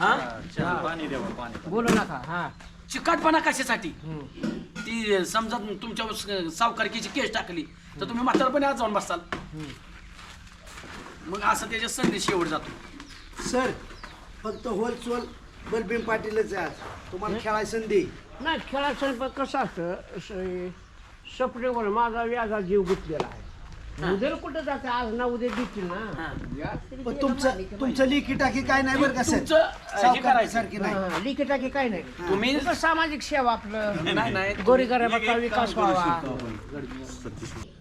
हा? चहा पाणी द्यावं पाणी. बोलू नका हा. चिकटपणा कशासाठी. ती समजा तुमच्या सावकारकीची केस टाकली तर तुम्ही म्हातारपणे आज जाऊन बसाल. मग असं त्याच्या संदेश शेवट जातो. सर फक्त होलचोल बलबीम पाटीलच आहे आज. तुम्हाला खेळायला संधी? नाही खेळाचं स्वयंपाक कसं असतं स- सपनेवर माझा व्याजा जीव गुंतलेला आहे. उद्या कुठं जाते आज ना उद्या देतील ना. पण तुमचं तुमचं लिखी टाकी काय नाही बरं का तुमचं करायचं. सारखी नाही. हा, लिखी टाकी काय नाही. तुम्ही तुमचं सामाजिक सेवा आपलं. नाही नाही गोरी गरिबाचा विकास व्हावा.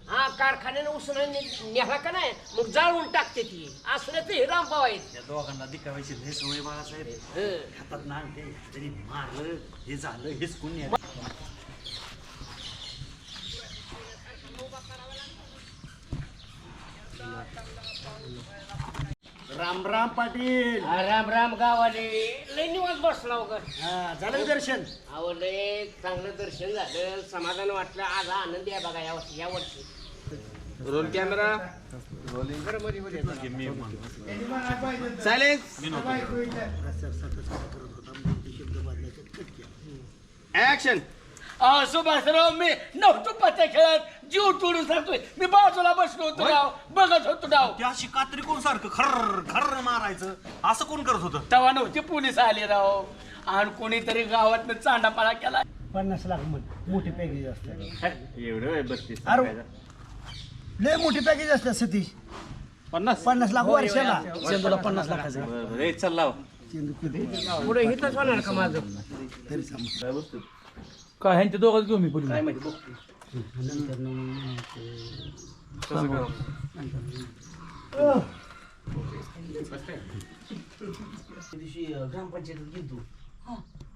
हा कारखान्याने उसणं नेला का नाही? मग जाळून टाकते ती. असलं ते हे रामभाव आहेत. त्या दोघांना दिखावायची लय सवय बाळासाहेब. हं. हातात ना ते तरी मारलं हे झालं हेच कोणी राम राम पाटील हा, राम राम गावाले लय निवास बसला हो वगैरे हा, झालं का दर्शन अहो लय चांगलं दर्शन झालं समाधान वाटलं आज हा आनंद आहे बघा या वर्षी या वर्षी रोल कॅमेरा ऍक्शन अं, सुभाषराव मी नव्हतो पत्ते खेळत जीव तोडून सांगतोय. मी बाजूला बसलो होतो राव बघत होतो राव. त्या अशी कात्री कोण सारखं खर्र खर्र मारायचं? असं कोण करत होतं? तेव्हा नव्हते पोलीस आले राव. आणि कोणीतरी गावात चांडापाळा केला. पन्नास लाख म्हण मोठी पॅकेज असते. एवढं बत्तीस अरे लय मोठी पॅकेज असते सतीश. पन्नास? पन्नास लाख वर्षाला चंदूला पन्नास लाखाचा. बरं बरं चल लाव. पुढे होणार का माझं? तरी सांग. काय ह्यांच्या दोघांच घेऊ मी पुढे. काय माहिती? बघ दिवशी ग्रामपंचायतीत गेलतो.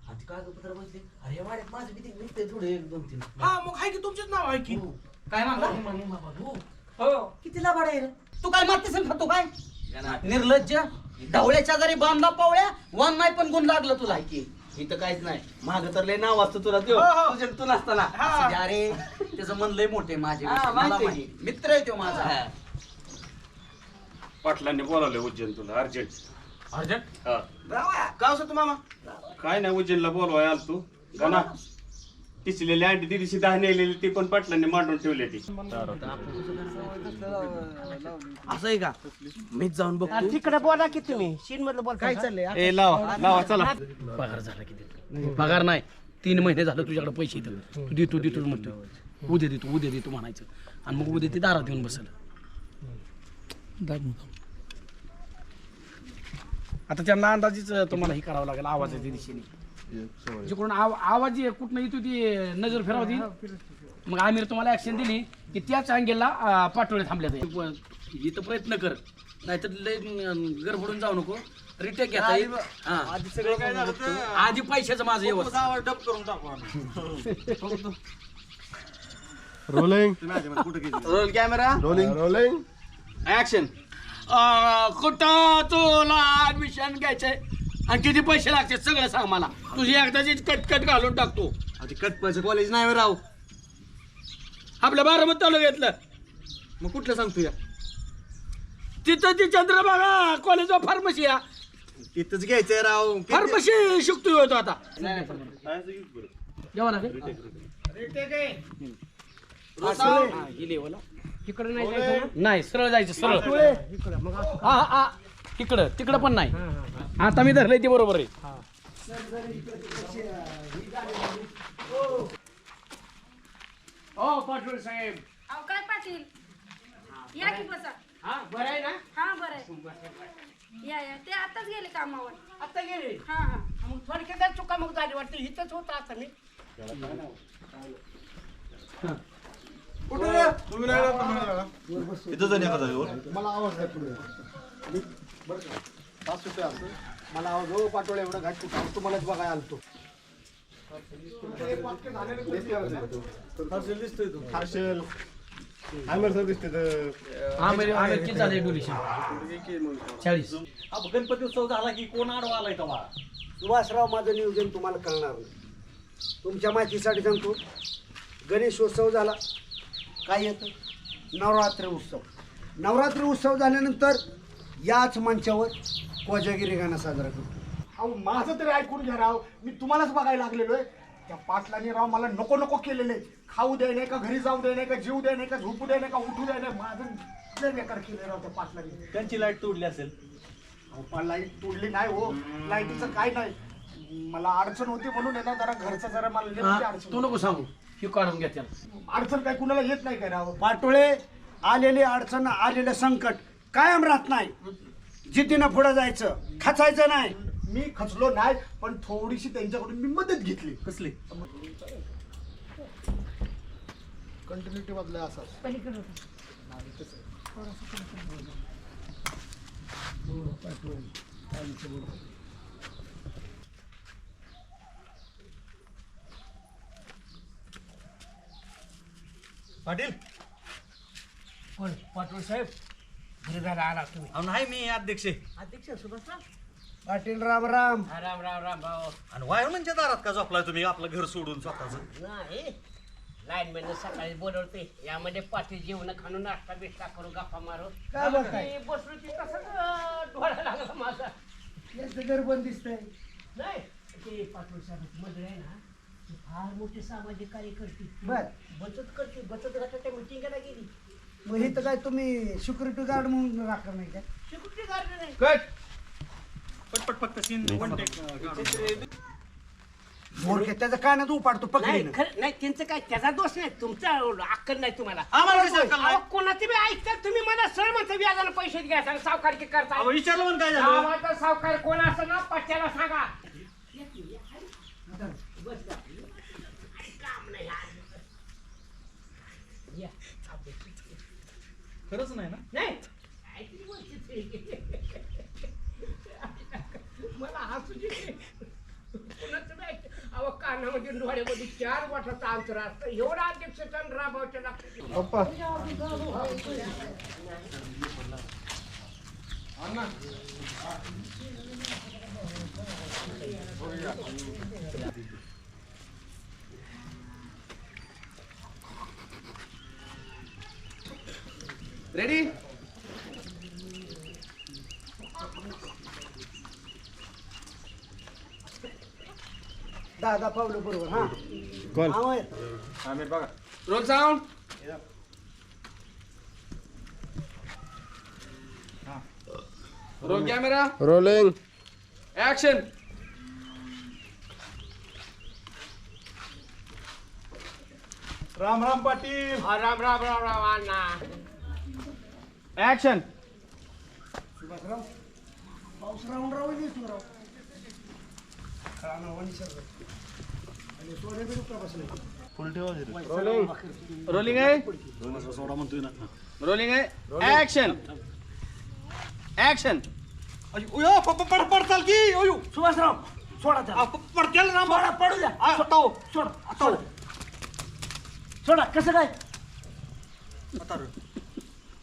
आधी कागदपत्र बसले. अरे वाड्यात माझं किती निघतंय थोडं एक दोन तीन. हा मग हाय की तुमचेच नाव आहे की? काय म्हणला हो किती लाभाड आहे रे? तू काय मारतेस आणि खातो काय? निर्लज्ज ढवळ्याच्या जरी बांधला पावळ्या वन नाही पण गुण लागलं तुला. की इथं काहीच नाही. माग तर लय नाव असतं तुला देव हो, हो. तुझ्या तू नसताना हा. असं जे अरे त्याचं मन लय मोठे माझे हा, माहिती. मित्र आहे तो माझा. पाटलांनी बोलावलं उज्जैन तुला अर्जंट. अर्जंट? हा. काय होतं मामा. काय नाही उज्जैनला बोलवाय आल तू गाना टिचलेली अंडी दिदीशी दहा नेलेली ती पण पाटलांनी मांडून ठेवली ती. असं आहे का? मीच जाऊन बघतो. तिकडे बोला की तुम्ही. सीन मधलं बोल काय चाललंय? ए लावा. लावा चला. पगार झाला किती पगार नाही. तीन महिने झालं तुझ्याकडे पैसे येतं तू देतो देतो म्हणतो उद्या देतो उद्या देतो म्हणायचं. आणि मग उद्या ते दारात येऊन बसल. आता त्यांना अंदाजीच तुम्हाला हे करावं लागेल आवाजाच्या दिशेने. जिकडून आव आवाज ये- कुठनं येतो ती नजर फिरावती मग आम्ही तुम्हाला ऍक्शन दिली की त्याच अँगेलला पाठवले थांबल्या इथं प्रयत्न कर. नाहीतर लय अं, गडबडून जाऊ नको. रिटेक घेता येईल. हा. आधी सगळं काय झालं होतं? आधी पैशाचं माझं व्यवस्था डब करून टाकू आम्ही. Rolling roll camera rolling rolling action अं, कुठं तुला ऍडमिशन घ्यायचंय? आणि किती पैसे लागते सगळं सांग मला. तुझी एकदाची कटकट घालून टाकतो. आधी कटपाचं कॉलेज नाही राव. आपल्या बारामत तालुक्यातलं मग कुठलं सांगतो या? तिथं ती चंद्रभागा कॉलेज ऑफ फार्मसी तिथंच घ्यायचंय राव. फार्मसी शिकतोय होतो आता. जेव्हा ना तिकडे नाही जायचं? नाही सरळ जायचं सरळ. इकडं मग असं हा हा. तिकडं तिकडं पण नाही. आता मी धरलंय ते बरोबर आहे. हो. पाटोळे साहेब. अहो काय पाटील? या की बसा. हा बरं आहे ना? हा बरं आहे. या या. ते आताच गेले कामावर. आता गेले? हा हा. मग थोडक्यात चुका मग झाली वाटते. हिथंच होतं आता मी जाऊन एका जागेवर. मला आवाज आहे पुढे. बरं का? पाच रुपये असं मला आवाज हो पाठवलं एवढा घाट कुठं तुम्हालाच बघायला आलतो. हर्षल आमर सर दिसते तर. आमिर आमिर किती झाले डोनेशन चाळीस. गणपती उत्सव झाला की कोण आडवा आलाय तेव्हा सुभाषराव माझं नियोजन तुम्हाला कळणार नाही. तुमच्या माहितीसाठी सांगतो. गणेशोत्सव झाला. काय येतं? नवरात्री उत्सव. नवरात्री उत्सव झाल्यानंतर याच मंचावर कोजागिरी गाणं साजरा करतो. अहो माझं तरी ऐकून घ्या राव. मी तुम्हालाच बघायला लागलेलो आहे. त्या पाटलाने राव मला नको नको केलेले. खाऊ द्याय नाही का घरी जाऊ द्याय नाही का जीव द्याय नाही का झोपू द्याय नाही का उठू द्याय नाही. माझं लय बेकार केले राव त्या पाटलाने. त्यांची लाइट तोडली असेल. अहो, पण लाइट तोडली नाही हो. लाईटीचं काय नाही. मला अडचण होती म्हणून आहे ना जरा घरचं जरा मला लय मोठी अडचण तू नको सांगू. हे काढून घ्या त्याला. अडचण काय कुणाला येत नाही काय राव? पाटोळे आलेली अडचण आलेलं संकट. कायम राहत नाही. जिद्दीनं पुढे जायचं खचायचं नाही. मी खचलो नाही पण थोडीशी त्यांच्याकडून मी मदत घेतली. कसली? कंटिन्युटी मधलं असं पाटील. कोण? पाटोळ साहेब? जायला आला तुम्ही. अहो नाही मी अध्यक्ष. आहे. अध्यक्ष सुभाषराव पाटील राम राम. हा, राम राम राम भाऊ. आणि वायरमनच्या दारात का झोपलाय तुम्ही? आपलं घर सोडून स्वतःच. नाही. लाईनमॅन सकाळी बोलवते. यामध्ये पाटील जेवण खाणून नाश्ता बिष्टा करू गप्पा मारू. काय बघताय? ते बसलो की तसंच डोळा लागला माझा. याचं घर बंद दिसतंय. नाही ते पाटील साहेब मंडळ आहे ना ते फार मोठे सामाजिक कार्य करते बर. बचत करते बचत गटाच्या मिटिंगला गेली. मग इथं काय तुम्ही सिक्युरिटी गार्ड म्हणून राखणार नाही का? सिक्युरिटी गार्ड नाही. कट पटपट फक्त सीन वन टेक मोरखे त्याचं कानात उपाडतो नाही पकडीनं खरं नाही त्यांचं काय त्याचा दोष नाही तुमचा अक्कल नाही तुम्हाला. आम्हाला कशी अक्कल नाही? अहो, कोणाचे बी ऐकतात तुम्ही मला सरळ म्हणता व्याजानं पैसे घ्यायचा आणि सावकारकी करता. अहो, विचारलं म्हणून काय झालं? गावाचा सावकार कोण असं ना पट्ट्याला सांगा. बस का? काम नाही आज. या, खरंच नाही ना? नाही. काहीतरी. मला हसू येते. कोणाचं नाही. अहो कानामध्ये डोळ्यामध्ये चार वाटाचं अंतर असतं. एवढा अध्यक्ष राबावच्या लागतं पप्पा रेडी दहा दहा पावलं बरोबर हा. कोण? हा, होय. आमिर बघा roll sound roll camera rolling action Ram Ram Patil. Ram Ram Ram Ram Anna. Action Subhashrao पाऊस राहून राव खळा सगळं आणि रुपया बसले. रोलिंग रोलिंग आहे? सोडा म्हणतोय ना. रोलिंग आहे? ऍक्शन ऍक्शन अयो पड पडताल की अयो. सुभाषराव सोडा राम सोडा पडू द्या आ, सोडा हो, सोडा सोडा. सोडा कसं काय?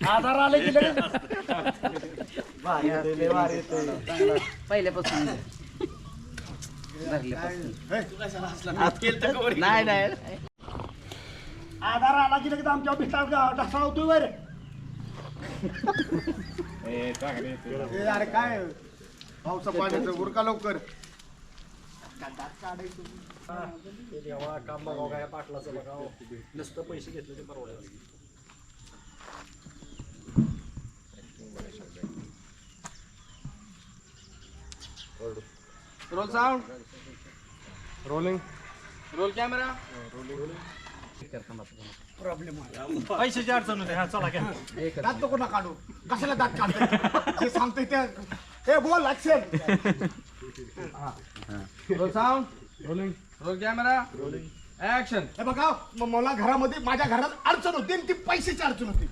आधार आले की लगेच. पहिल्यापासून. नाही नाही. आधार आला की लगेच आमच्या वर. ए चांगले येते. ए, अरे काय? पावसा पाण्याचं उरका लवकर. देवा काम बघावं काय पाटलाचं बघावं. नुसतं पैसे घेतले ते परवडलं roll sound rolling roll camera पैशाची अडचण होते. हा चला घ्या. दात नको ना काढू. कशाला दात काढतोय? जे सांगतोय ते हे बोल action roll sound rolling roll camera rolling action हे बघा म- मला घरामध्ये माझ्या घरात अडचण होती आणि ती पैशाची अडचण होती.